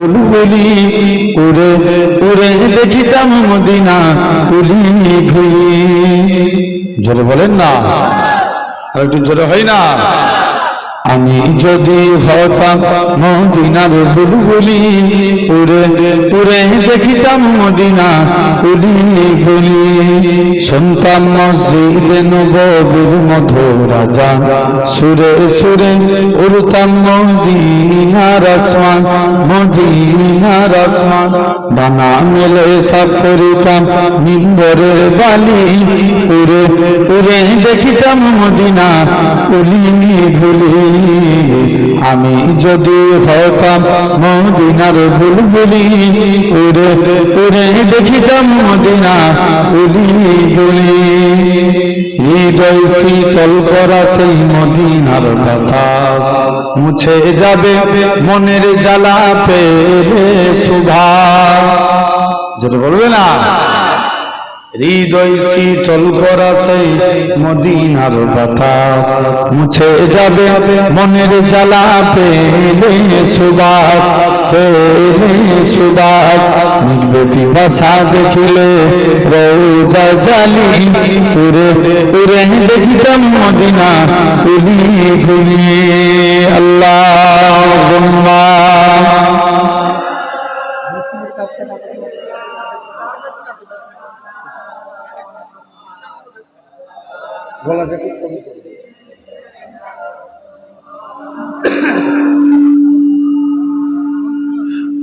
বুলবুলি উড়ে উড়ে দেখিতাম মদিনা উলি ভুলি জোরে বলেন না। আর একটু জোরে হয় না? আমি যদি হতাম মদিনার বুলবুলি, উড়ে উড়ে দেখিতাম মদিনা উলি গুলি শুনতাম মসজিদে নববীর মধুর রাজা। সুরে সুরে উড়তাম মদিনার আসমান মদিনার আসমান। বানা মেলে সাফ করিতাম নিম্বরের বালি, উড়ে উড়ে দেখিতাম মদিনা উলি ভুলি আমি যদি হতাম মদিনার বুলবুলি উড়ে উড়ে দেখিতাম মদিনা উলি ভুলি হৃদয় শীতল করা সেই মদিনার বাতাস মুছে যাবে মনের জ্বালা পেলে সুভা যেটা বলবে না? হৃদয় শীতল করা সেই মদিনার বাতাস। মুছে যাবে মনের জ্বালা পেলে সুবাস পেলে সুবাস। মিটবে পিপাসা দেখিলে রৌজা জালি, উড়ে উড়ে দেখিতাম মদিনা উলি গুলি। আল্লাহ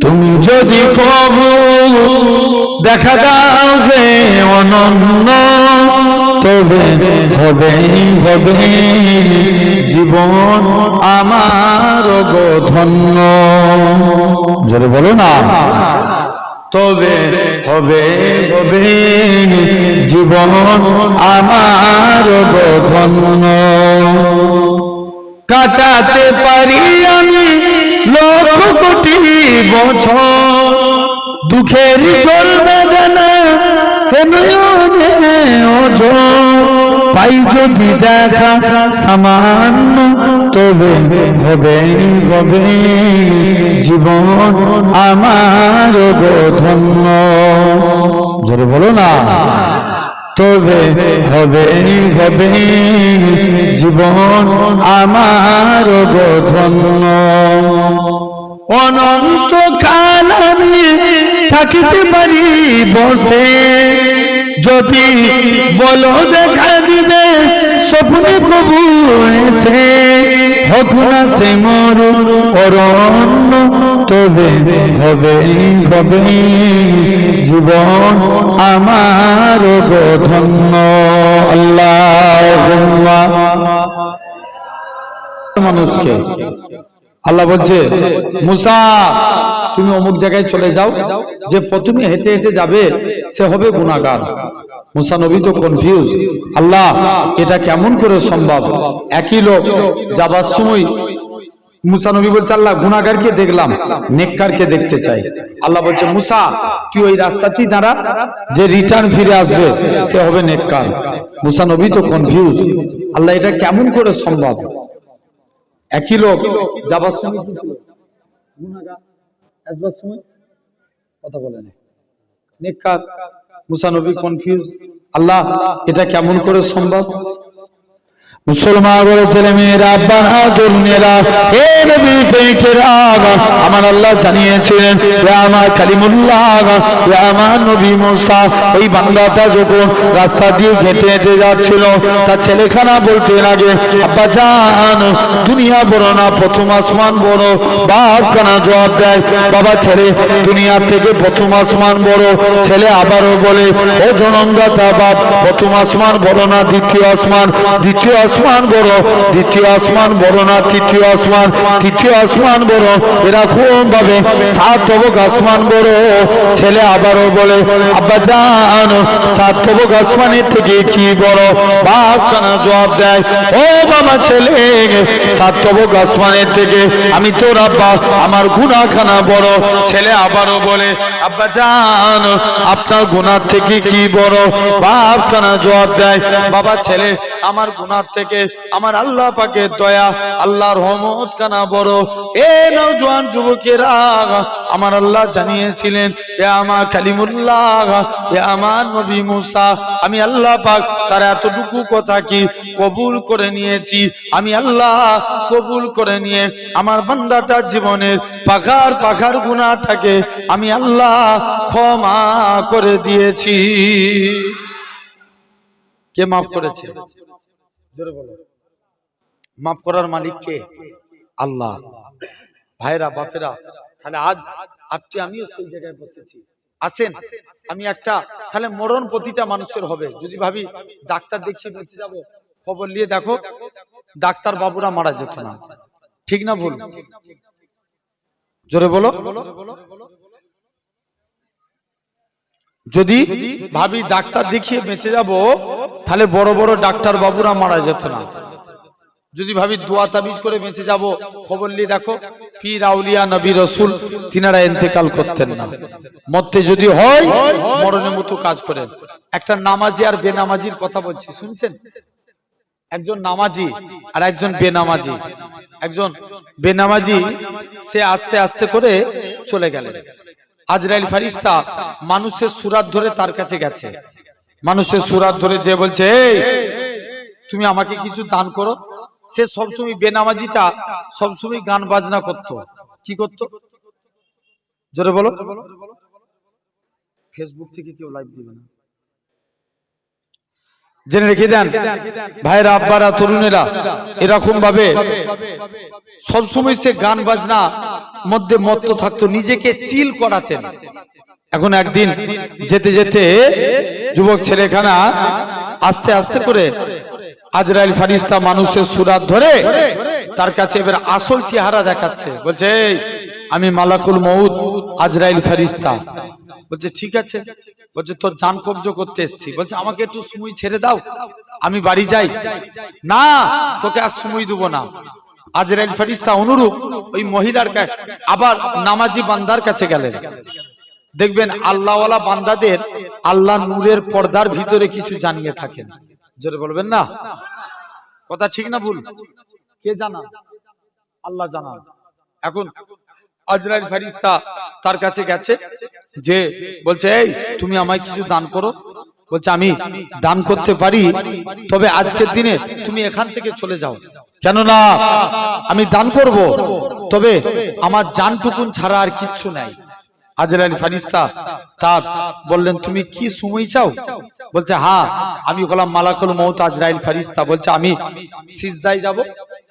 তুমি যদি প্রভু, দেখা দাও হে অনন্য, তবে হবে হবে জীবন আমার গো ধন্য। জোরে বলো না। তবে হবে হবে জীবন আমার গো ধন্য কাটাতে পারি আমি লক্ষ কোটি বছর। দুঃখের পাই যদি দেখা সামান্য তবে হবে হবে জীবন আমার ধন্য জোরে বলো না তবে হবে হবে জীবন আমার ধন্য অনন্ত কাল আমি থাকিতে পারি বসে যদি বলো দেখা দিবে স্বপ্নে কবু এসে সে মর তবে হবে হবে জীবন আমার ধন্য আল্লাহ মানুষকে। আল্লাহ বলছে, মুসা, তুমি অমুক জায়গায় চলে যাও, যে প্রথমে হেঁটে হেঁটে যাবে, সে হবে গুণাগার মুসা নবী তো কনফিউজ আল্লাহ এটা কেমন করে সম্ভব? একই লোক যাবার সময় মুসা নবী বলছে আল্লাহ গুনাগারকে দেখলাম নেককারকে দেখতে চাই। আল্লাহ বলছে মুসা তুই ওই রাস্তাতেই দাঁড়া যে রিটার্ন ফিরে আসবে সে হবে নেককার। মুসা নবী তো কনফিউজ আল্লাহ এটা কেমন করে সম্ভব? একই লোক যাবার সময় গুনাহগার, আসবার সময়? কথা বলে নেককার মুসা নবী কনফিউজ আল্লাহ এটা কেমন করে সম্ভব? ছেলে মেয়েরা আমার আল্লাহ রাস্তা দিয়ে হেঁটে হেঁটে যাচ্ছিল ছেলেখানা বলতে লাগে আব্বা জান, দুনিয়া বড় না, প্রথম আসমান বড়। বাপ কানা জবাব দেয়, বাবা ছেলে দুনিয়ার থেকে প্রথম আসমান বড়। ছেলে আবারও বলে, ও জনমদাতা বাপ, প্রথম আসমান বড় না, দ্বিতীয় আসমান? দ্বিতীয় বড়, দ্বিতীয় আসমান বড় না তৃতীয় আসমান? তৃতীয় আসমান বড় এরকম ভাবে সাত তবক আসমান বড়। ছেলে আবারও বলে, আব্বা জান সাত তবক আসমানের থেকে কি বড়? বাপ কানা জবাব দেয়, ও বাবা ছেলে সাত তবক আসমানের থেকে। আমি তোর আব্বা, আমার গুনাখানা বড়। ছেলে আবারও বলে, আব্বা জান, আপনার গুনার থেকে কি বড়? বাপ কানা জবাব দেয়, বাবা ছেলে আমার গুনার থেকে, আমার আল্লাহ পাকের দয়া, আল্লাহর রহমত কানা বড়। এ নওজোয়ান যুবকেরা, আমার আল্লাহ জানিয়েছিলেন, এ আমার কালিমুল্লাহ, এ আমার নবী মুসা, আমি আল্লাহ পাক তার এতটুকু কথা কি কবুল করে নিয়েছি? আমি আল্লাহ কবুল করে নিয়ে আমার বান্দাটার জীবনের পাখার পাখার গুণাটাকে আমি আল্লাহ ক্ষমা করে দিয়েছি। কে মাফ করেছে? মাফ করার মালিক কে? আল্লাহ। ভাইরা, বাপেরা, তাহলে আজ আপনি আমিও সেই জায়গায় বসেছি। আসেন, আমি একটা, তাহলে মরণ প্রতিটা মানুষের হবে। যদি ভাবি ডাক্তার দেখিয়ে বেঁচে যাব, খবর নিয়ে দেখো, ডাক্তার বাবুরা মারা যেত না। ঠিক না ভুল? জোরে বলো। যদি ভাবি ডাক্তার দেখিয়ে বেঁচে যাব, তাহলে বড় বড় ডাক্তার বাবুরা মারা যেত না। যদি ভাবি দোয়া তাবিজ করে বেঁচে যাব, খবর নিয়ে দেখো, পীর আউলিয়া নবী রসুল তিনারা ইন্তেকাল করতেন না। মরতে যদি হয়, মরণের মতো কাজ করেন। একটা নামাজি আর বেনামাজির কথা বলছি, শুনছেন? একজন নামাজি আর একজন বেনামাজি। একজন বেনামাজি, সে আস্তে আস্তে করে চলে গেলেন। আজরাইল ফারিস্তা মানুষের সুরাত ধরে তার কাছে গেছে। মানুষের সুরাত ধরে যে বলছে তুমি আমাকে কিছু দান করো? সে সবসময় বেনামাজিটা, সবসময় গান বাজনা করত। কি করত? জোরে বলো। ফেসবুক থেকে কেউ লাইভ দিবে না। জেনে রেখে দেন, ভাইরা আব্বারা, তরুণেরা এরকম ভাবে সবসময় সে গান বাজনা মধ্যে মত্ত থাকতো, নিজেকে চিল করাতেন। এখন একদিন যেতে যেতে যুবক ছেলেখানা আস্তে আস্তে করে আজরাইল ফারিস্তা মানুষের সুরাত ধরে তার কাছে এবার আসল চেহারা দেখাচ্ছে। বলছে আমি মালাকুল মউদ আজরাইল ফারিস্তা। বলছে, ঠিক আছে। বলছে, তোর জান কবজ করতে এসছি। বলছে, আমাকে একটু সময় ছেড়ে দাও, আমি বাড়ি যাই। না, তোকে আর সুমুই দেবো না। আজরাইল ফারিস্তা অনুরূপ ওই মহিলার কা- আবার নামাজি বান্দার কাছে গেলেন। দেখবেন, আল্লাহওয়ালা বান্দাদের আল্লাহ নূরের পর্দার ভিতরে কিছু জানিয়ে থাকেন। জোরে বলবেন না? কথা ঠিক না ভুল? কে জানা আল্লাহ জানা এখন আজরাইল ফারিস্তা তার কাছে গেছে, যে বলছে, এই, তুমি আমায় কিছু দান করো? বলছে, আমি দান করতে পারি, তবে আজকের দিনে তুমি এখান থেকে চলে যাও। কেননা, আমি দান করব, তবে আমার জানটুকুন ছাড়া আর কিচ্ছু নাই। আজরাইল ফারিস্তা তার বললেন, তুমি কি সময় চাও? বলছে হ্যাঁ আমি হলাম মালাকুল মৌত আজরাইল ফারিস্তা বলছে, আমি সিজদায় যাব।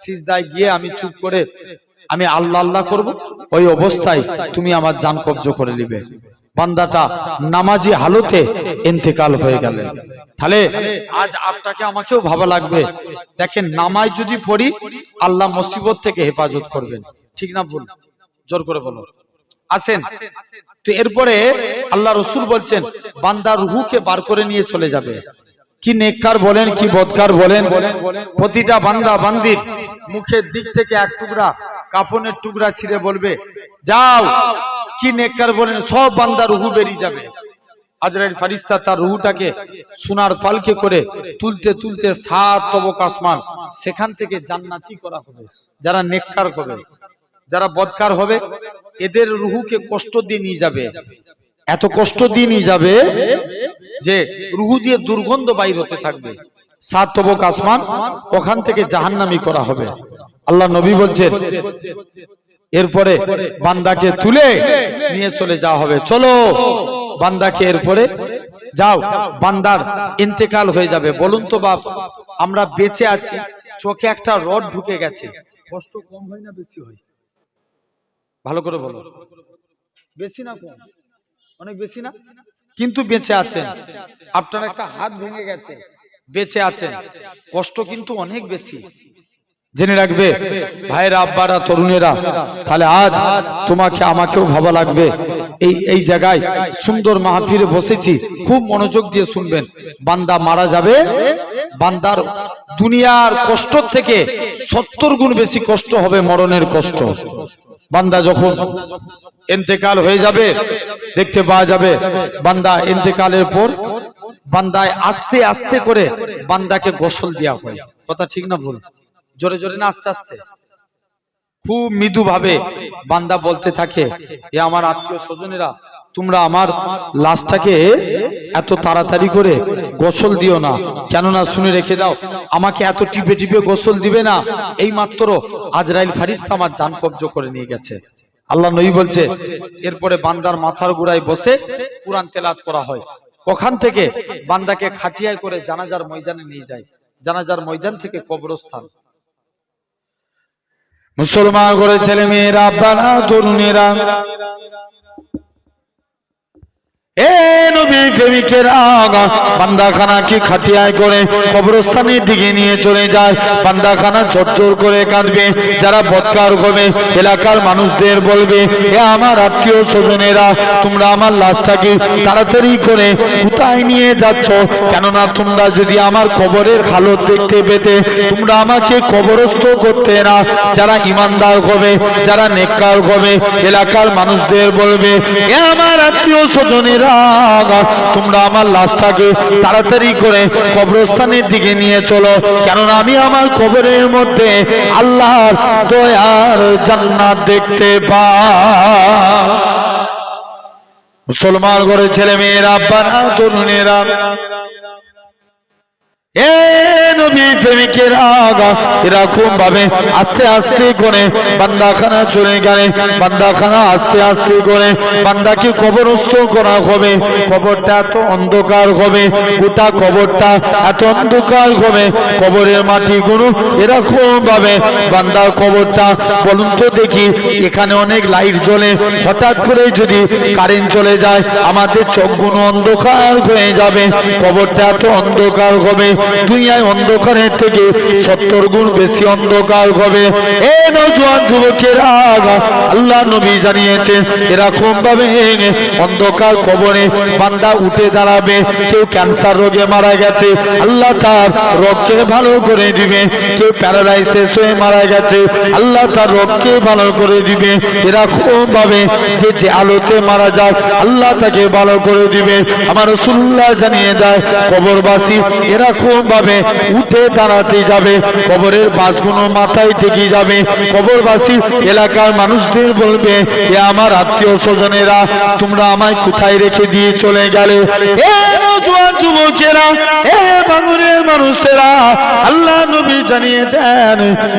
সিজদায় গিয়ে আমি চুপ করে আমি আল্লাহ আল্লাহ করব? ওই অবস্থায় তুমি আমার জান কবজ করে নিবে। বান্দাটা নামাজি হালতে ইন্তেকাল হয়ে গেলেন তাহলে আজ আপনাকে আমাকেও ভাবা লাগবে। দেখেন, নামাজ যদি পড়ি, আল্লাহ মুসিবত থেকে হেফাজত করবেন। ঠিক না ভুল? জোর করে বলো। আসেন। তো এরপরে আল্লাহ রসুল বলছেন বান্দার রুহুকে বার করে নিয়ে চলে যাবে। কি নেককার বলেন, কি বদকার বলেন। প্রতিটা বান্দা বান্দির মুখের দিক থেকে এক টুকরা কাপনের টুকরা ছিঁড়ে বলবে, যাও, কি নেককার বলেন, সব বান্দা রুহু বেরিয়ে যাবে। আজরাইল ফারিস্তা তার রুহুটাকে সোনার পালকে করে তুলতে তুলতে সাত তবক আসমান, সেখান থেকে জান্নাতি করা হবে, যারা নেককার হবে, যারা বদকার হবে, এদের রুহুকে কষ্ট দিয়ে নিয়ে যাবে। এত কষ্ট দিয়ে নিয়ে যাবে যে রুহু দিয়ে দুর্গন্ধ বাইর হতে থাকবে। সাত তবক আসমান, ওখান থেকে জাহান্নামি করা হবে। আল্লাহ নবী বলছেন, এরপরে বান্দাকে তুলে নিয়ে চলে যাওয়া হবে। চলো, বান্দাকে এরপরে যাও, বান্দার ইন্তেকাল হয়ে যাবে। বলুন তো বাপ, আমরা বেঁচে আছি, চোখে একটা রড ঢুকে গেছে। কষ্ট কম হয় না বেশি হয়? ভালো করে বলো। বেশি না কম? অনেক বেশি না? কিন্তু বেঁচে আছেন। আপনার একটা হাত ভেঙে গেছে। বেঁচে আছেন। কষ্ট কিন্তু অনেক বেশি। জেনে রাখবে, ভাইয়েরা, আব্বারা, তরুণেরা, তাহলে আজ তোমাকে, আমাকেও ভাবা লাগবে। এই এই জায়গায় সুন্দর মাহফিলে বসেছি, খুব মনোযোগ দিয়ে শুনবেন। বান্দা মারা যাবে, বান্দার দুনিয়ার কষ্ট থেকে সত্তর গুণ বেশি কষ্ট হবে মরণের কষ্ট। বান্দা যখন এন্তেকাল হয়ে যাবে, দেখতে পাওয়া যাবে, বান্দা এন্তেকালের পর বান্দায় আস্তে আস্তে করে বান্দাকে গোসল দেওয়া হয়। কথা ঠিক না ভুল? জোরে জোরে না আস্তে আস্তে। খুব মৃদু ভাবে বান্দা বলতে থাকে, এ আমার আত্মীয় স্বজনেরা, তোমরা আমার লাশটাকে এত তাড়াতাড়ি করে গোসল দিও না। কেননা শুনে রেখে দাও, আমাকে এত টিপে টিপে গোসল দিবে না। এই মাত্র আজরাইল ফারিস্তা আমার জান কব্জ করে নিয়ে গেছে। আল্লাহ নবী বলছে, এরপরে বান্দার মাথার গোড়ায় বসে কোরআন তেলাত করা হয়। ওখান থেকে বান্দাকে খাটিয়ায় করে জানাজার ময়দানে নিয়ে যায়। জানাজার ময়দান থেকে কবরস্থান। মুসলমান করে ছেলে মেয়েরা আব্বারা তরুণেরা এ তাড়াতাড়ি করে নিয়ে যাচ্ছ? কেননা তোমরা যদি আমার কবরের হালত দেখতে পেতে, তোমরা আমাকে কবরস্থ করতে না। যারা ইমানদার হবে যারা নেককার হবে এলাকার মানুষদের বলবে, এ আমার আত্মীয় স্বজনেরা তোমরা আমার লাশটাকে তাড়াতাড়ি করে কবরস্থানের দিকে নিয়ে চলো। কেননা আমি আমার কবরের মধ্যে আল্লাহর দয়ার জান্নাত দেখতে পা মুসলমান করে ছেলে মেয়েরা আব্বারা তরুণেরা এ নবী প্রেমিকের এরকম ভাবে আস্তে আস্তে করে বান্দাখানা চলে গেলে, বান্দাখানা আস্তে আস্তে করে বান্দাকে করা হবে। এত অন্ধকার হবে এত অন্ধকার হবে, কবরের বান্দার কবরটা, বলুন তো দেখি, এখানে অনেক লাইট জ্বলে, হঠাৎ করে যদি কারেন্ট চলে যায়, আমাদের চোখগুলো অন্ধকার হয়ে যাবে, কবরটা এত অন্ধকার হবে দুনিয়ায় অন্ধকারের থেকে সত্তর গুণ বেশি অন্ধকার হবে। এ নজওয়ান যুবকের আল্লাহ নবী জানিয়েছেন, এরকম ভাবে অন্ধকার কবরে বান্দা উঠে দাঁড়াবে। কেউ ক্যান্সার রোগে মারা গেছে, আল্লাহ তার রোগকে ভালো করে দিবে। কেউ প্যারালাইসিস হয়ে মারা গেছে, আল্লাহ তার রোগকে ভালো করে দিবে। এরকম ভাবে যে যে আলোতে মারা যায়, আল্লাহ তাকে ভালো করে দিবে। আমার রসুল্লাহ জানিয়ে দেয়, কবরবাসী, এরকম ভাবে উঠে দাঁড়াতে যাবে। কবরের বাসগুলো মাথায় টেকে যাবে। কবরবাসী, এলাকার মানুষদের বলবে, এ আমার আত্মীয় স্বজনেরা, তোমরা আমায় কোথায় রেখে দিয়ে চলে গেলে?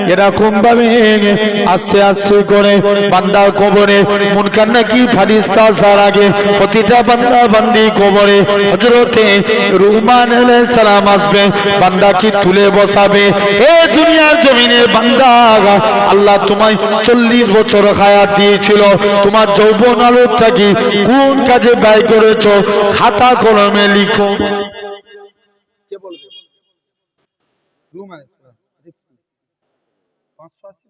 এরকম ভাবে আস্তে আস্তে করে বান্দার নাকি আগে বান্দা বান্দি সালাম আসবে। বান্দাকে তুলে বসাবে? এ দুনিয়ার জমিনে বান্দা, আল্লাহ তোমায় চল্লিশ বছর হায়াত দিয়েছিল। তোমার যৌবন আলোকটা কি কোন কাজে ব্যয় করেছ? খাতা কলমে লিখো। পাঁচশো আশি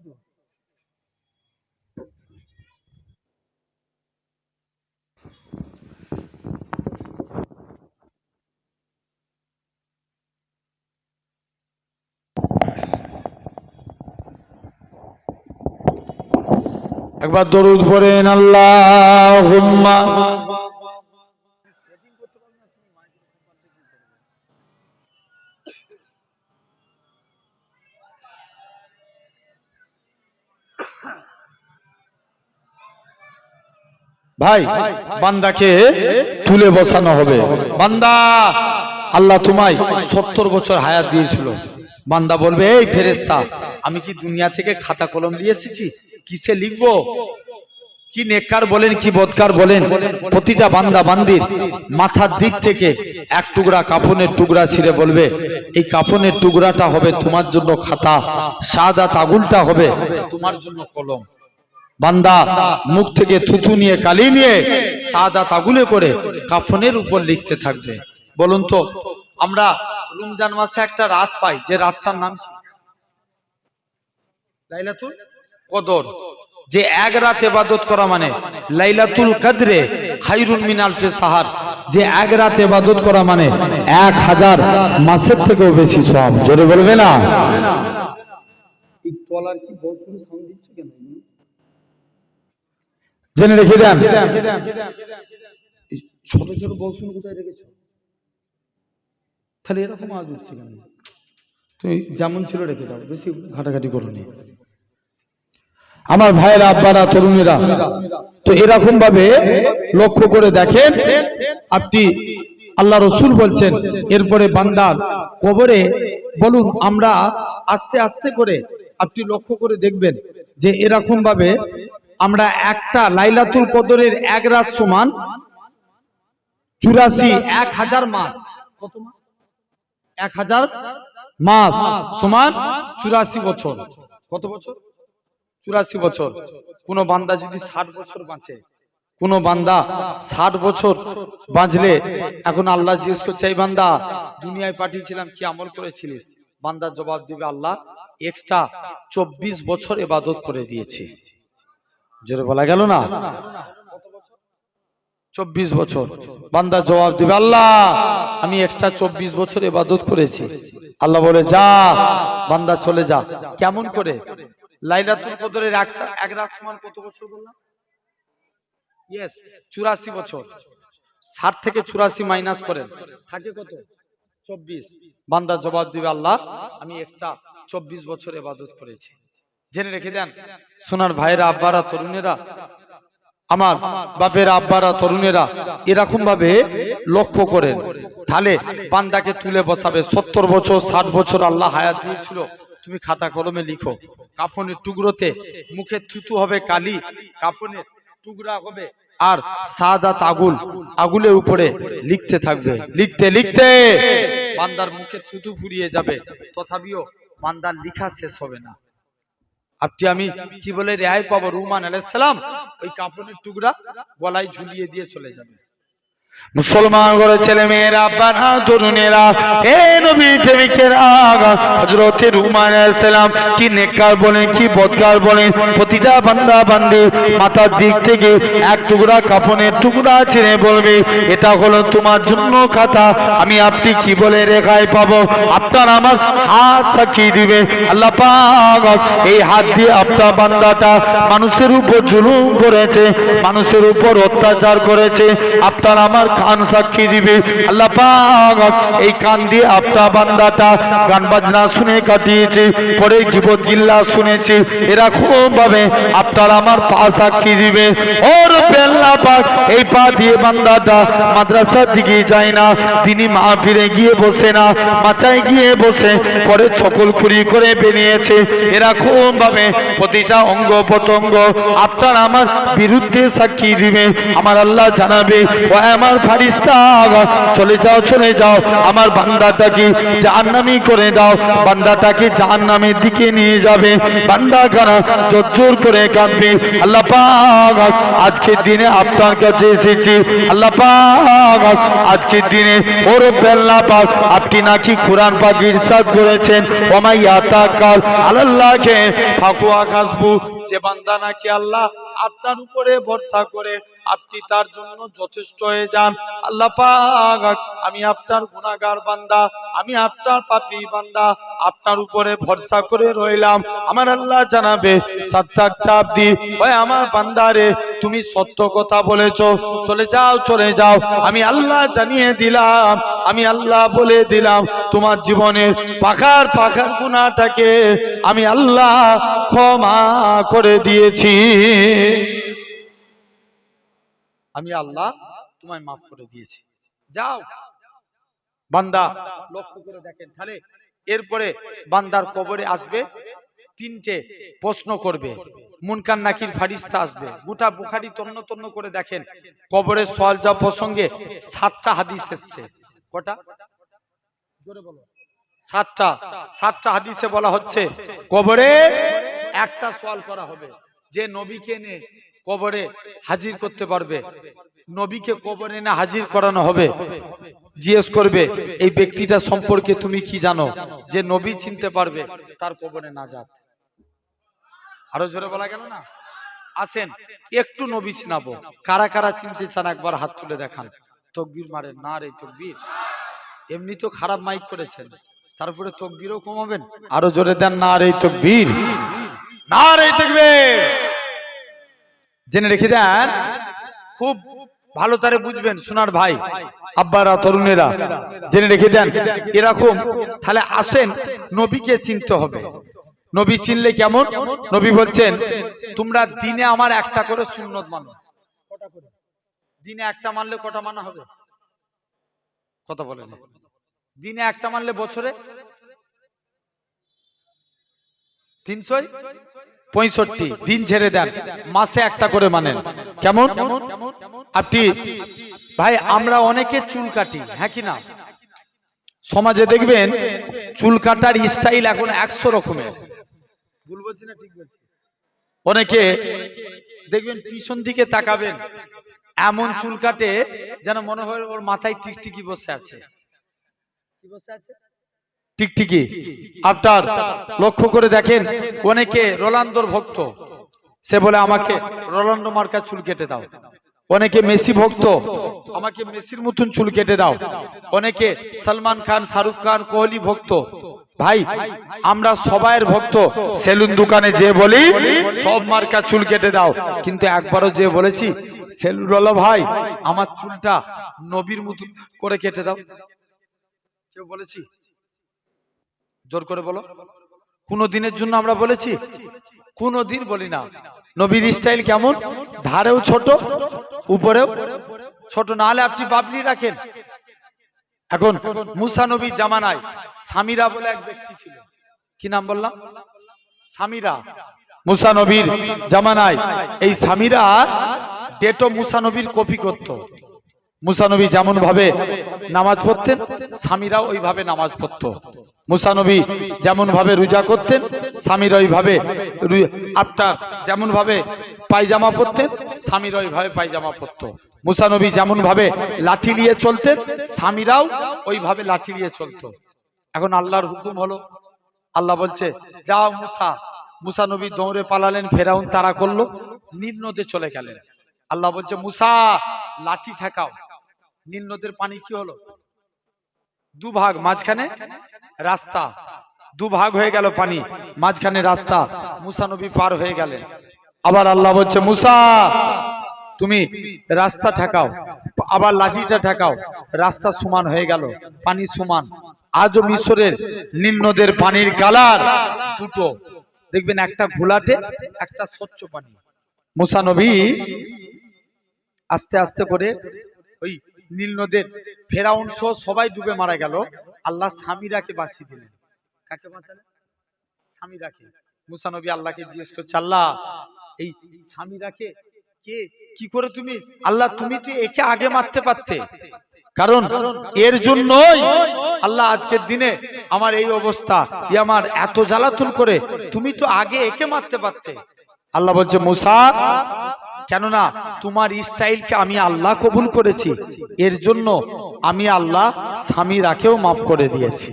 একবার দরুদ আল্লাহ ভাই, বান্দাকে তুলে বসানো হবে। বান্দা, আল্লাহ তোমায় সত্তর বছর হায়াত দিয়েছিল। বান্দা বলবে, এই ফেরেস্তা আমি কি দুনিয়া থেকে খাতা কলম দিয়ে এসেছি? কিসে লিখব? কি নেককার বলেন, কি বদকার বলেন? প্রতিটা বান্দা বান্দির মাথার দিক থেকে এক টুকরা কাফনের টুকরা ছিঁড়ে বলবে, এই কাফনের টুকরাটা হবে তোমার জন্য খাতা সাদা তাগুলটা হবে তোমার জন্য কলম। বান্দা মুখ থেকে থুথু নিয়ে, কালি নিয়ে সাদা তাগুলে করে কাফনের উপর লিখতে থাকবে। বলুন তো, আমরা রমজান মাসে একটা রাত পাই যে রাতটার নাম কি? লাইলাতুল কদর। যে এক রাত এবাদত করা মানে লাইলাতুল কদরে খাইরুন মিন আলফে সাহার। যে এক রাত এবাদত করা মানে এক হাজার মাসের থেকেও বেশি সব জোরে বলবে না? জেনে রেখে দেন। ছোট ছোট বক্সগুলো কোথায় রেখেছো? তাহলে এরকম আওয়াজ উঠছে কেন? তুমি যেমন ছিল রেখে দাও, বেশি ঘাটাঘাটি করুনি আমার ভাইয়েরা, আব্বারা, তরুণীরা, তো এরকম ভাবে লক্ষ্য করে দেখেন, আপনি আল্লাহ রসুল বলছেন, এরপরে বান্দার কবরে বলুন, আমরা আস্তে আস্তে করে আপনি লক্ষ্য করে দেখবেন যে এরকম ভাবে আমরা একটা লাইলাতুল কদরের এক রাত সমান চুরাশি, এক হাজার মাস, কত মাস? এক হাজার মাস সমান চুরাশি বছর। কত বছর? চুরাশি বছর। কোন বান্দা যদি ষাট বছর বাঁচে কোন বান্দা ষাট বছর বাঁচলে এখন আল্লাহ জিজ্ঞেস করছে এই বান্দা দুনিয়ায় পাঠিয়েছিলাম কি আমল করেছিলিস? বান্দার জবাব দিবে আল্লাহ এক্সট্রা চব্বিশ বছর এবাদত করে দিয়েছি। জোরে বলা গেল না? চব্বিশ বছর। বান্দা জবাব দিবে, আল্লাহ, আমি এক্সট্রা চব্বিশ বছর এবাদত করেছি। আল্লাহ বলে, যা, বান্দা চলে যা। কেমন করে? লাইলাতুল কদরের এক কত বছর বললাম? ইয়েস চুরাশি বছর। ষাট থেকে চুরাশি মাইনাস করেন। থাকে কত? চব্বিশ। বান্দা জবাব দিবে, আল্লাহ, আমি এক্সট্রা চব্বিশ বছর এবাদত করেছি। জেনে রেখে দেন। সোনার ভাইরা আব্বারা, তরুণেরা আমার বাপের আব্বারা তরুণেরা এরকম ভাবে লক্ষ্য করেন তাহলে বান্দাকে তুলে বসাবে। সত্তর বছর ষাট বছর আল্লাহ হায়াত দিয়েছিল। তুমি খাতা কলমে লিখো। কাফনের টুকরোতে মুখে থুতু হবে কালি কাফনের টুকরা হবে আর সাদাত আগুল আগুলের উপরে লিখতে থাকবে। লিখতে লিখতে! বান্দার মুখে থুতু ফুরিয়ে যাবে। তথাপিও বান্দার লিখা শেষ হবে না। আপনি আমি কি বলে রেহাই পাবো? রুমান আলাইসালাম ওই কাপড়ের টুকরা গলায় ঝুলিয়ে দিয়ে চলে যাবে। মুসলমান করে ছেলে মেয়েরা বানা তরুণেরা এ নবী প্রেমিকের হযরতে রুমান আলাইহিসসালাম কি নেককার বলেন কি বদকার বলেন প্রতিটা বান্দা বান্দি মাথার দিক থেকে এক টুকরা কাপনের টুকরা ছিঁড়ে বলবে, এটা হলো তোমার জন্য খাতা, আমি আপনি কি বলে রেখায় পাবো? আপনার আমার হাত সাক্ষী দিবে। আল্লাহ পাক এই হাত দিয়ে আপনার বান্দাটা মানুষের উপর জুলুম করেছে, মানুষের উপর অত্যাচার করেছে। আপনার আমার কান সাক্ষী দিবে। আল্লাহ পাক এই কান দিয়ে আপনার বান্দাটা গান বাজনা শুনে কাটিয়েছে পরে গিবত গিল্লা শুনেছে। এরকম ভাবে আপনার আমার পা সাক্ষী দিবে। ওর বেল্লা পাক, এই পা দিয়ে বান্দাটা মাদ্রাসার দিকে যায় না। তিনি মা ফিরে গিয়ে বসে না মাচায় গিয়ে বসে, পরে ছকল খুরি করে বেরিয়েছে। এরকম ভাবে প্রতিটা অঙ্গ প্রত্যঙ্গ আপনার আমার বিরুদ্ধে সাক্ষী দিবে। আমার আল্লাহ জানাবে, ও আমার ফারিস্তা, চলে যাও চলে যাও। আমার বান্দাটাকে জাহান্নামি করে দাও। বান্দাটাকে জাহান্নামের দিকে নিয়ে যাবে। বান্দা খানা জোর করে কাঁদবে। আল্লাহ পাক, আজকের দিনে আপনার কাছে এসেছি। আল্লাহ পাক, আজকের দিনে ওর বেল্লা পাক, আপনি নাকি কোরআন পাক ইরশাদ করেছেন? ওমাই ইয়াতাকাল আলাল্লাহকে ফাকুয়া কাসবু যে বান্দা নাকি আল্লাহ আপনার উপরে ভরসা করে আপনি তার জন্য যথেষ্ট হয়ে যান। আল্লাহ আমি আপনার গুনাহগার বান্দা, আমি আপনার পাপী বান্দা, আপনার উপরে ভরসা করে রইলাম। আমার আল্লাহ জানাবে সাত্তাকটা ওই আমার বান্দারে তুমি সত্য কথা বলেছ। চলে যাও চলে যাও। আমি আল্লাহ জানিয়ে দিলাম, আমি আল্লাহ বলে দিলাম, তোমার জীবনের পাখার পাখার গুণাটাকে আমি আল্লাহ ক্ষমা করে দিয়েছি। আমি আল্লাহ তোমায় মাফ করে দিয়েছি। যাও। বান্দা, লক্ষ্য করে দেখেন তাহলে এরপরে বান্দার কবরে আসবে, তিনটে প্রশ্ন করবে। মুনকার নাকির ফারিস্তা আসবে। গোটা বুখারি তন্ন তন্ন করে দেখেন। কবরের সওয়াল যা প্রসঙ্গে সাতটা হাদিস এসছে। কটা? জোরে বলো। সাতটা। সাতটা হাদিসে বলা হচ্ছে, কবরে একটা সওয়াল করা হবে। যে নবীকে এনে কবরে হাজির করতে পারবে। নবীকে কবরে এনে হাজির করানো হবে? জিজ্ঞেস করবে, এই ব্যক্তিটা সম্পর্কে তুমি কি জানো? যে নবী চিনতে পারবে তার কবরে না যাত আরও জোরে বলা গেল না? আসেন, একটু নবী চিনাবো। কারা কারা চিনতে চান একবার হাত তুলে দেখান। তকবির মারে, না রে তকবির, এমনি তো খারাপ মাইক করেছেন। তারপরে তকবিরও কমাবেন? আরও জোরে দেন, না রে তকবির, না রে তকবির। জেনে রেখে দেন, খুব ভালো তারে বুঝবেন সোনার ভাই, আব্বারা, তরুণেরা। জেনে রেখে দেন, এরকম, তাহলে আসেন, নবীকে চিনতে হবে। নবী চিনলে কেমন? নবী বলছেন, তোমরা দিনে আমার একটা করে সুন্নত মানো। দিনে একটা মানলে কটা মানা হবে? কথা বলেন দিনে একটা মানলে বছরে তিনশো পঁয়ষট্টি। দিন ছেড়ে দেন। মাসে একটা করে মানেন। কেমন? আপনি ভাই আমরা অনেকে চুল কাটি হ্যাঁ কি না? সমাজে দেখবেন চুল কাটার স্টাইল এখন একশো রকমের। ভুল বলছি না ঠিক বলছি। অনেকে দেখবেন পিছন দিকে তাকাবেন এমন চুল কাটে যেন মনে হয় ওর মাথায় টিকটিকি বসে আছে। কি বসে আছে? টিকটিকি আপনার লক্ষ্য করে দেখেন, অনেকে রোলান্দোর ভক্ত। সে বলে, আমাকে রোলান্ডো মার্কা চুল কেটে দাও। অনেকে মেসি ভক্ত, আমাকে মেসির মতন চুল কেটে দাও। অনেকে সলমান খান, শাহরুখ খান, কোহলি ভক্ত। ভাই, আমরা সবাইয়ের ভক্ত, সেলুন দোকানে যে বলি, সব মার্কা চুল কেটে দাও। কিন্তু একবারও যে বলেছি সেলুন ভাই, আমার চুলটা নবীর মতন করে কেটে দাও। কেউ বলেছি জোর করে বলো। কোন দিনের জন্য আমরা বলেছি? কোন দিন বলি না। নবীর স্টাইল কেমন? ধারেও ছোট, উপরেও ছোট। না হলে আপনি বাবলি রাখেন। এখন মুসা নবীর জামানায় সামিরা বলে এক ব্যক্তি ছিল। কি নাম বললাম? সামিরা। মুসা নবীর জামানায় এই সামিরা ডেটো মুসা নবীর কপি করত। মুসানবী যেমন ভাবে নামাজ পড়তেন স্বামীরাও ওইভাবে নামাজ পড়ত। মুসানবী যেমন ভাবে রোজা করতেন, স্বামীরা ওইভাবে রু- আপনার যেমন ভাবে পায়জামা পরতেন, স্বামীরা ওইভাবে পায়জামা পরত। মুসানবী যেমন ভাবে লাঠি নিয়ে চলতেন, স্বামীরাও ওইভাবে লাঠি নিয়ে চলতো। এখন আল্লাহর হুকুম হলো, আল্লাহ বলছে, যাও মুসা। মুসা নবী দৌড়ে পালালেন, ফেরাউন তারা করল, নীল নদে চলে গেলেন। আল্লাহ বলছে, মুসা, লাঠি ঠেকাও। নীল পানি কি হলো? দুভাগ, মাঝখানে রাস্তা। দুভাগ হয়ে গেল পানি, মাঝখানে রাস্তা। মুসা নবী পার হয়ে গেলেন। আবার আল্লাহ বলছে, মুসা, তুমি রাস্তা ঠেকাও, আবার লাঠিটা ঠেকাও। রাস্তা সমান হয়ে গেল, পানি সমান। আজও মিশরের নিম্নদের পানির কালার দুটো। দেখবেন একটা ঘোলাটে, একটা স্বচ্ছ পানি। মুসা নবী আস্তে আস্তে করে ওই নীল নদের ফেরাউন সহ সবাই ডুবে মারা গেল। আল্লাহ স্বামীরাকে বাঁচিয়ে দিলেন। কাকে বাঁচালেন? স্বামীরাকে। মুসা নবী আল্লাহকে জিজ্ঞেস করছে, আল্লাহ, এই স্বামীরাকে কে? কি করে তুমি? আল্লাহ, তুমি তো একে আগে মারতে পারতে। কারণ এর জন্যই আল্লাহ আজকের দিনে আমার এই অবস্থা। আমার এত জ্বালাতন করে, তুমি তো আগে একে মারতে পারতে। আল্লাহ বলছে, মুসা কেননা তোমার স্টাইলকে আমি আল্লাহ কবুল করেছি। এর জন্য আমি আল্লাহ স্বামীরাকেও মাফ করে দিয়েছি।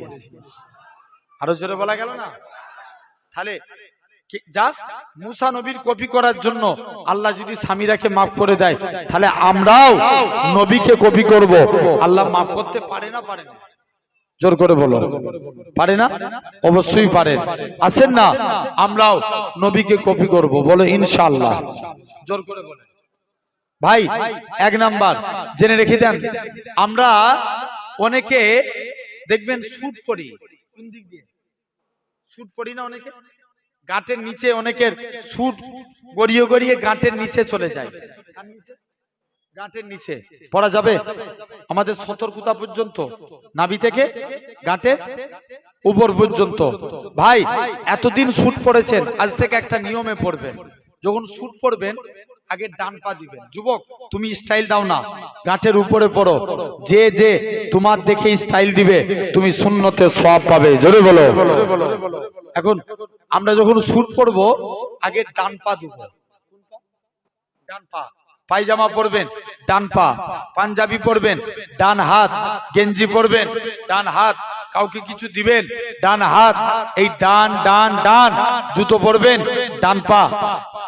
আরও জোরে বলা গেল না? তাহলে জাস্ট মুসা নবীর কপি করার জন্য আল্লাহ যদি স্বামীরাকে মাফ করে দেয়, তাহলে আমরাও নবীকে কপি করব। আল্লাহ মাফ করতে পারে না পারে না? জোর করে বলো। পারে না? অবশ্যই পারে। আসেন না? আমরাও নবীকে কপি করব। বলো, ইনশাআল্লাহ। জোর করে বলে। ভাই, এক নাম্বার, জেনে রেখে দেন। আমরা অনেকে দেখবেন সুট পরি। কোন দিক দিয়ে? সুট পরি না অনেকে? গাঁটের নিচে অনেকের সুট গড়িয়ে গড়িয়ে গাঁটের নিচে চলে যায়। গাঁটের নিচে। পড়া যাবে? আমাদের সতর্কতা পর্যন্ত। নাভি থেকে গাঁটের উপর পর্যন্ত। ভাই এতদিন সুট পড়েছেন আজ থেকে একটা নিয়মে পড়বেন যখন সুট পড়বেন আগে ডান পা দিবেন। যুবক তুমি স্টাইল দাও না। গাঁটের উপরে পড়ো। যে যে তোমার দেখে স্টাইল দিবে তুমি শূন্যতে সব পাবে। জোরে বলো। এখন আমরা যখন সুট পরবো আগে ডান পা দিব। ডান পা। পায়জামা পরবেন, ডান পা। পাঞ্জাবি পরবেন, ডান হাত, গেঞ্জি পরবেন, ডান হাত কাউকে কিছু দিবেন, ডান হাত, এই ডান ডান ডান, জুতো পরবেন, ডান পা।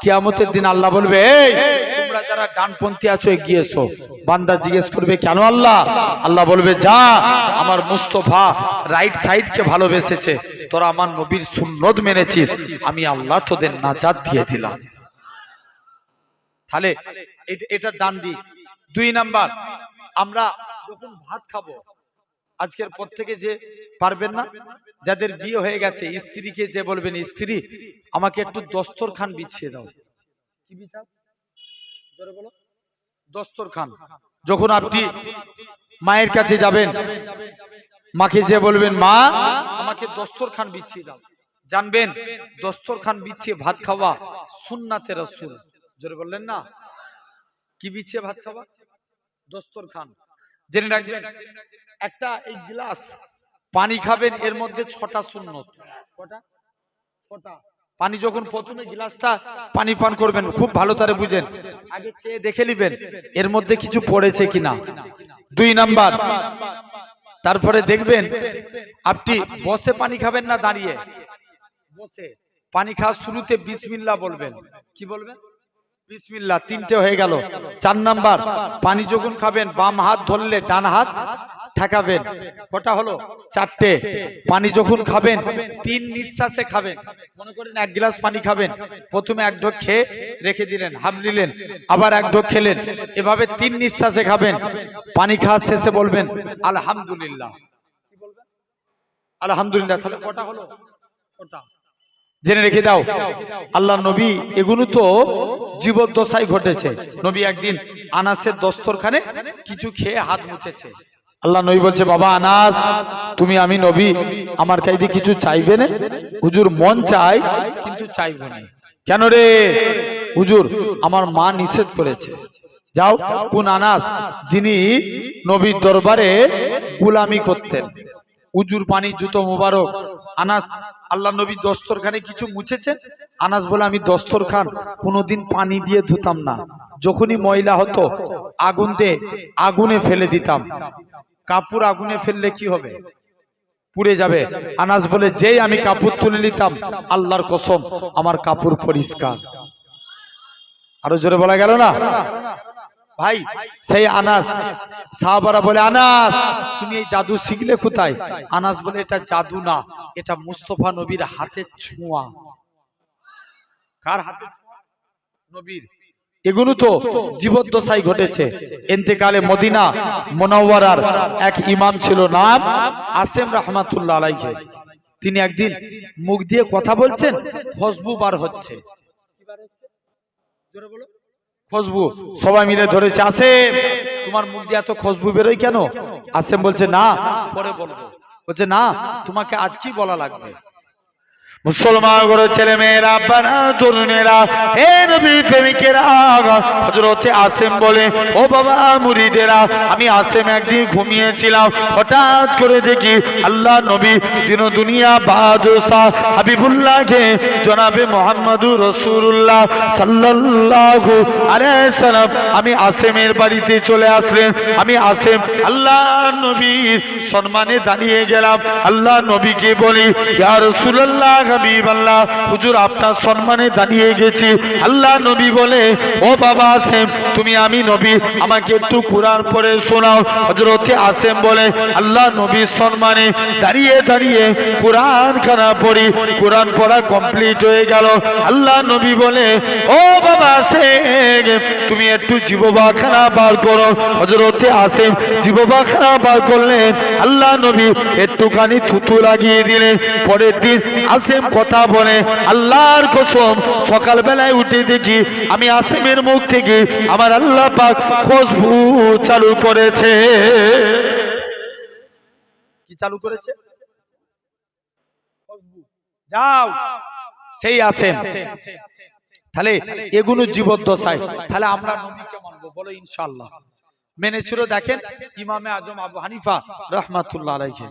কিয়ামতের দিন আল্লাহ বলবে, এই, তোমরা যারা ডানপন্থী আছো, এগিয়ে এসো। বান্দা জিজ্ঞেস করবে, কেন আল্লাহ? আল্লাহ বলবে, যা, আমার মুস্তফা রাইট সাইড কে ভালোবেসেছে। তোরা আমার নবীর সুন্নত মেনেছিস। আমি আল্লাহ তোদের নাজাত দিয়ে দিলাম। তাহলে এটা- ডান দিক। দুই নাম্বার, আমরা যখন ভাত খাব, আজকের পর থেকে যে পারবেন না, যাদের বিয়ে হয়ে গেছে, স্ত্রীকে যে বলবেন, স্ত্রী, আমাকে একটু দস্তরখান বিছিয়ে দাও। বলো। দস্তরখান। যখন আপনি মায়ের কাছে যাবেন, মাকে যে বলবেন, মা, আমাকে দস্তরখান বিছিয়ে দাও। জানবেন, দস্তরখান বিছিয়ে ভাত খাওয়া সুন্নাতে রাসূল। জোরে বললেন না? কি বিছিয়ে ভাত খাওয়া দস্তরখান জেনে রাখবেন একটা এই গ্লাস পানি খাবেন এর মধ্যে ছটা কটা? ছটা। পানি যখন প্রথমে গ্লাসটা পানি পান করবেন খুব ভালো তারে বুঝেন। আগে চেয়ে দেখে নেবেন এর মধ্যে কিছু পড়েছে কিনা। দুই নাম্বার। তারপরে দেখবেন আপনি বসে পানি খাবেন না দাঁড়িয়ে। বসে। পানি খাওয়ার শুরুতে বিসমিল্লা বলবেন। কি বলবেন? বিসমিল্লাহ, তিনটে হয়ে গেল। চার নাম্বার, পানি যখন খাবেন, বাম হাত ধরলে ডান হাত ঠেকাবেন। কটা হলো? চারটে। পানি যখন খাবেন, তিন নিঃশ্বাসে খাবেন। মনে করেন এক গ্লাস পানি খাবেন। প্রথমে এক ঢোক খেয়ে রেখে দিলেন হাফ নিলেন আবার এক ঢোক খেলেন। এভাবে তিন নিঃশ্বাসে খাবেন। পানি খাওয়ার শেষে বলবেন, আলহামদুলিল্লাহ। আলহামদুলিল্লাহ, তাহলে কটা হলো? ছটা। জেনে রেখে দাও। আল্লাহ নবী এগুলো তো জীবদ্দশায় ঘটেছে। নবী একদিন আনাসের দস্তরখানে কিছু খেয়ে হাত মুছেছে। আল্লাহ নবী বলছে, বাবা আনাস, তুমি আমি নবী, আমার কাছে কিছু চাইবে না? হুজুর মন চাই কিন্তু চাইবে না। কেন রে? হুজুর, আমার মা নিষেধ করেছে। যাও, কোন আনাস, যিনি নবীর দরবারে গুলামি করতেন। উজুর পানি, জুতো মুবারক, আনাস আল্লাহ নবী দস্তরখানে কিছু মুছেছেন? আনাস বলে, আমি দস্তরখান, কোনোদিন পানি দিয়ে ধুতাম না। যখনই ময়লা হতো, আগুন আগুনে ফেলে দিতাম। কাপড় আগুনে ফেললে কি হবে? পুড়ে যাবে। আনাস বলে, যেই আমি কাপড় তুলে নিতাম, আল্লাহর কসম, আমার কাপড় পরিষ্কার। আরও জোরে বলা গেল না? ভাই, সেই আনাস। সাহাবারা বলে, আনাস, তুমি এই জাদু শিখলে কোথায়? আনাস বলে, এটা জাদু না, এটা মুস্তফা নবীর হাতের ছোঁয়া। কার হাতে? নবীর। এগুলো তো জীবদ্দশাই ঘটেছে। এতেকালে মদিনা মোনাওয়ারার এক ইমাম ছিল নাম আসেম রহমাতুল্লাহ আলাইহে। তিনি একদিন মুখ দিয়ে কথা বলছেন খুশবু বার হচ্ছে? জোরে বলো। খুশবু সবাই মিলে ধরেছে আসে তোমার মুখ দিয়ে এত খুশবু বেরোয় কেন? আসেম বলছে, না। পরে বলব। বলছে, না, তোমাকে আজকেই বলা লাগবে? মুসলমান করে ছেলে মেয়েরা বানা তরুণেরা হে নবী প্রেমিকেরা হজরতে আসেম বলে, ও বাবা মুরিদেরা, আমি আসেম একদিন ঘুমিয়েছিলাম, হঠাৎ করে দেখি আল্লাহ নবী দিন দুনিয়া বাদশাহ হাবিবুল্লাহকে জনাবে মোহাম্মদুর রসুল্লাহ সাল্লাল্লাহু আলাইহি সাল্লাম। আমি আসেমের বাড়িতে চলে আসলেন, আমি আসেম আল্লাহ নবীর সম্মানে দাঁড়িয়ে গেলাম, আল্লাহ নবীকে বলি, ইয়া রাসূলুল্লাহ হাবিবাল্লাহ, হুজুর আপনার সম্মানে দাঁড়িয়ে গেছি। আল্লাহ নবী বলে, ও বাবা আসেম, তুমি আমি নবী, আমাকে একটু কোরআন পড়ে শোনাও। হযরতে আসেম বলে, আল্লাহ নবীর সম্মানে দাঁড়িয়ে দাঁড়িয়ে কোরআন খানা পড়ি। কোরআন পড়া কমপ্লিট হয়ে গেল। আল্লাহ নবী বলে, ও বাবা আসেম, তুমি একটু জীববাখানা বার করো। হযরতে আসেম জীববাখানা বার করলেন। আল্লাহ নবী একটুখানি থুতু লাগিয়ে দিলেন। পরের দিন আসেম কথা বলে, আল্লাহর কসম, সকালবেলায় উঠে দেখি আমি আসেমের মুখ থেকে আমার আল্লাহ পাক খুশবু চালু করেছে। কি চালু করেছে। যাও, সেই আসেন। তাহলে এগুলো জীবদ্দশায়। তাহলে আমরা নবীকে মানবো, বলো ইনশাআল্লাহ। মেনেছিল দেখেন ইমামে আজম আবু হানিফা রহমাতুল্লাহ আলাইহি।